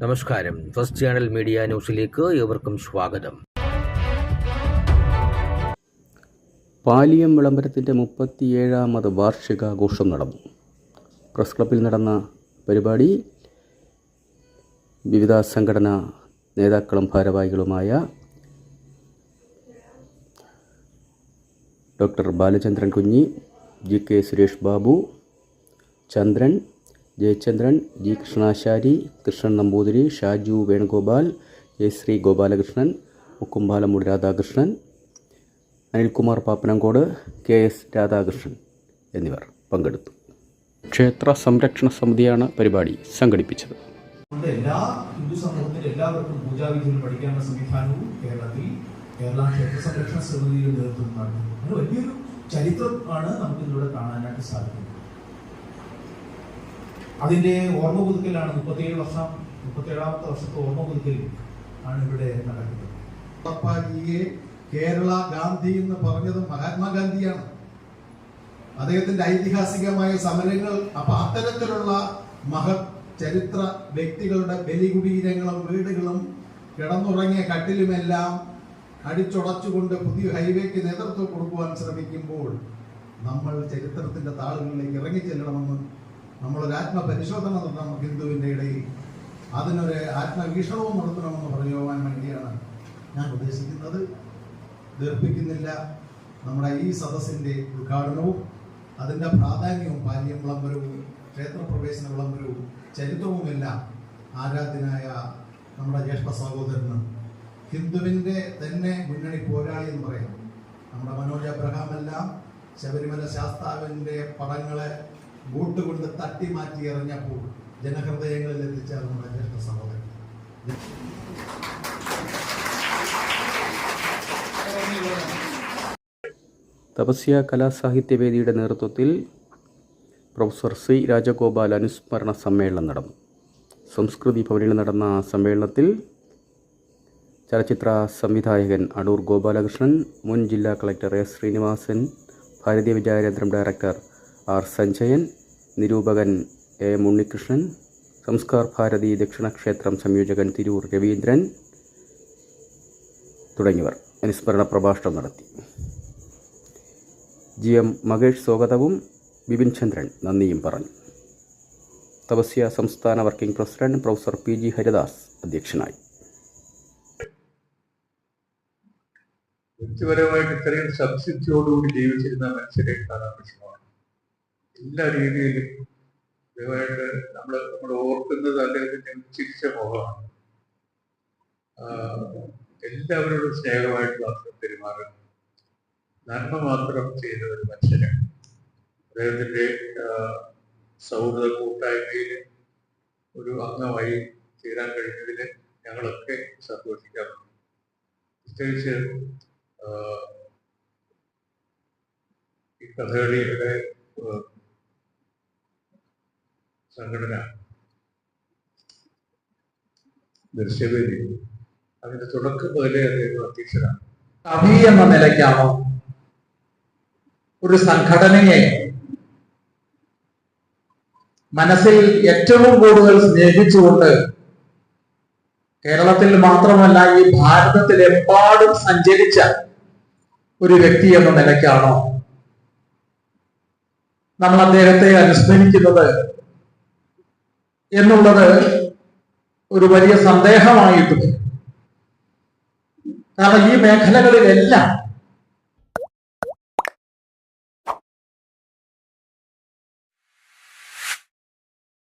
നമസ്കാരം. First channel media ന്യൂസിലേക്ക് ഏവർക്കും സ്വാഗതം. പാലിയം വിളംബരത്തിന്റെ മുപ്പത്തിയേഴാമത് വാർഷികാഘോഷം നടന്നു. പ്രസ് ക്ലബിൽ നടന്ന പരിപാടി വിവിധ സംഘടനാ നേതാക്കളും ഭാരവാഹികളുമായ doctor Balachandran Kunji G K Suresh Babu Chandran Jayachandran G Krishnashari Krishnan Namboothiri Shaju Venugopal A Shri Gopalakrishnan Mukkumpalamoodu Radhakrishnan Anilkumar Pappanamcode K S Radhakrishnan എന്നിവർ പങ്കെടുത്തു. ക്ഷേത്ര സംരക്ഷണ സമിതിയാണ് പരിപാടി സംഘടിപ്പിച്ചത്. എല്ലാ ഹിന്ദു സമൂഹത്തിലെ എല്ലാവർക്കും പൂജാവിധികൾ പഠിക്കാനുള്ള സംവിധാനവും കേരളത്തിൽ കേരള ക്ഷേത്ര സംരക്ഷണ സമിതിയുടെ നേതൃത്വം നടത്തുന്നു വലിയൊരു ചരിത്രമാണ് നമുക്ക് ഇതിലൂടെ കാണാനായിട്ട് സാധിക്കുന്നത്. അതിന്റെ ഓർമ്മ പുതുക്കലാണ് മുപ്പത്തിയേഴ് വർഷം മുപ്പത്തിയേഴാമത്തെ വർഷത്തെ ഓർമ്മ പുതുക്കൽ ആണ് ഇവിടെ നടക്കുന്നത്. കേരള ഗാന്ധി എന്ന് പറഞ്ഞത് മഹാത്മാഗാന്ധിയാണ്. അദ്ദേഹത്തിന്റെ ഐതിഹാസികമായ സമരങ്ങൾ അപ്പൊ അത്തരത്തിലുള്ള മഹത് ചരിത്ര വ്യക്തികളുടെ ബലികുടീരങ്ങളും വീടുകളും കിടന്നുറങ്ങിയ കട്ടിലുമെല്ലാം അടിച്ചുടച്ചുകൊണ്ട് പുതിയ ഹൈവേക്ക് നേതൃത്വം കൊടുക്കുവാൻ ശ്രമിക്കുമ്പോൾ നമ്മൾ ചരിത്രത്തിന്റെ താളുകളിലേക്ക് ഇറങ്ങി ഇറങ്ങിച്ചെല്ലണമെന്ന് നമ്മളൊരു ആത്മപരിശോധന നടത്തണം ഹിന്ദുവിന്റെ ഇടയിൽ. അതിനൊരു ആത്മവീക്ഷണവും നടത്തണമെന്ന് പറഞ്ഞു പോകാൻ വേണ്ടിയാണ് ഞാൻ ഉദ്ദേശിക്കുന്നത്. ദീർഘിക്കുന്നില്ല നമ്മുടെ ഈ സദസ്സിന്റെ ഉദ്ഘാടനവും അതിന്റെ പ്രാധാന്യവും പാലിയം വിളംബരവും ക്ഷേത്രപ്രവേശന വിളംബരവും ചരിത്രവുമെല്ലാം ആരാധ്യനായ നമ്മുടെ ജ്യേഷ്ഠ സഹോദരനും ഹിന്ദുവിന്റെ തന്നെ മുന്നണി പോരാളി എന്ന് പറയാം. നമ്മുടെ മനോജ് അബ്രഹാമെല്ലാം ശബരിമല ശാസ്താവിന്റെ പടങ്ങളെ ബൂട്ട് കൊണ്ട് തട്ടി മാറ്റി എറിഞ്ഞപ്പോൾ ജനഹൃദയങ്ങളിൽ എത്തിച്ചേർന്ന നമ്മുടെ ജ്യേഷ്ഠ സഹോദരൻ. തപസ്യ കലാസാഹിത്യവേദിയുടെ നേതൃത്വത്തിൽ പ്രൊഫസർ സി രാജഗോപാൽ അനുസ്മരണ സമ്മേളനം നടന്നു. സംസ്കൃതി ഭവനിൽ നടന്ന സമ്മേളനത്തിൽ ചലച്ചിത്ര സംവിധായകൻ അടൂർ ഗോപാലകൃഷ്ണൻ മുൻ ജില്ലാ കളക്ടർ എസ് ശ്രീനിവാസൻ ഭാരതീയ വിചാരേന്ദ്രം ഡയറക്ടർ ആർ സഞ്ജയൻ നിരൂപകൻ എ ഉണ്ണികൃഷ്ണൻ സംസ്കാർ ഭാരതി ദക്ഷിണക്ഷേത്രം സംയോജകൻ തിരൂർ രവീന്ദ്രൻ തുടങ്ങിയവർ. അനുസ്മരണ പ്രഭാഷണം നടത്തി. ജി എം മകേഷ് സ്വാഗതവും. ബിപിൻ ചന്ദ്രൻ നന്ദിയും പറഞ്ഞു. തപസ്യ സംസ്ഥാന working president professor P G Haridas അധ്യക്ഷനായി. വ്യക്തിപരമായിട്ട് ഇത്രയും സംസിദ്ധിയോടുകൂടി ജീവിച്ചിരുന്ന മനുഷ്യരെ കാണാൻ വിഷമമാണ്. എല്ലാ രീതിയിലും ഇതുമായിട്ട് നമ്മൾ നമ്മൾ ഓർക്കുന്നത് അദ്ദേഹത്തിന്റെ ഒരു ചിരിച്ച മുഖമാണ്. എല്ലാവരോടും സ്നേഹമായിട്ട് മാത്രം പെരുമാറുന്നു നന്മ മാത്രം ചെയ്ത ഒരു മനുഷ്യനാണ്. അദ്ദേഹത്തിന്റെ സൗഹൃദ കൂട്ടായ്മയിൽ ഒരു അംഗമായി ചേരാൻ കഴിഞ്ഞതിൽ ഞങ്ങളൊക്കെ സന്തോഷിക്കാറുണ്ട്. പ്രത്യേകിച്ച് ഈ കഥകളിയുടെ സംഘടന. ദൃശ്യവേദി. അതിന്റെ തുടക്കം മുതലേ അദ്ദേഹം അധ്യക്ഷനാണ്. കവി എന്ന നിലയ്ക്കാണോ ഒരു സംഘടനയെ മനസ്സിൽ ഏറ്റവും കൂടുതൽ സ്നേഹിച്ചുകൊണ്ട് കേരളത്തിൽ മാത്രമല്ല ഈ ഭാരതത്തിൽ എമ്പാടും സഞ്ചരിച്ച ഒരു വ്യക്തി എന്ന നിലയ്ക്കാണോ നമ്മൾ അദ്ദേഹത്തെ അനുസ്മരിക്കുന്നത്? എന്നുള്ളത് ഒരു വലിയ സന്ദേഹമായിട്ട് വരും. കാരണം ഈ മേഖലകളിലെല്ലാം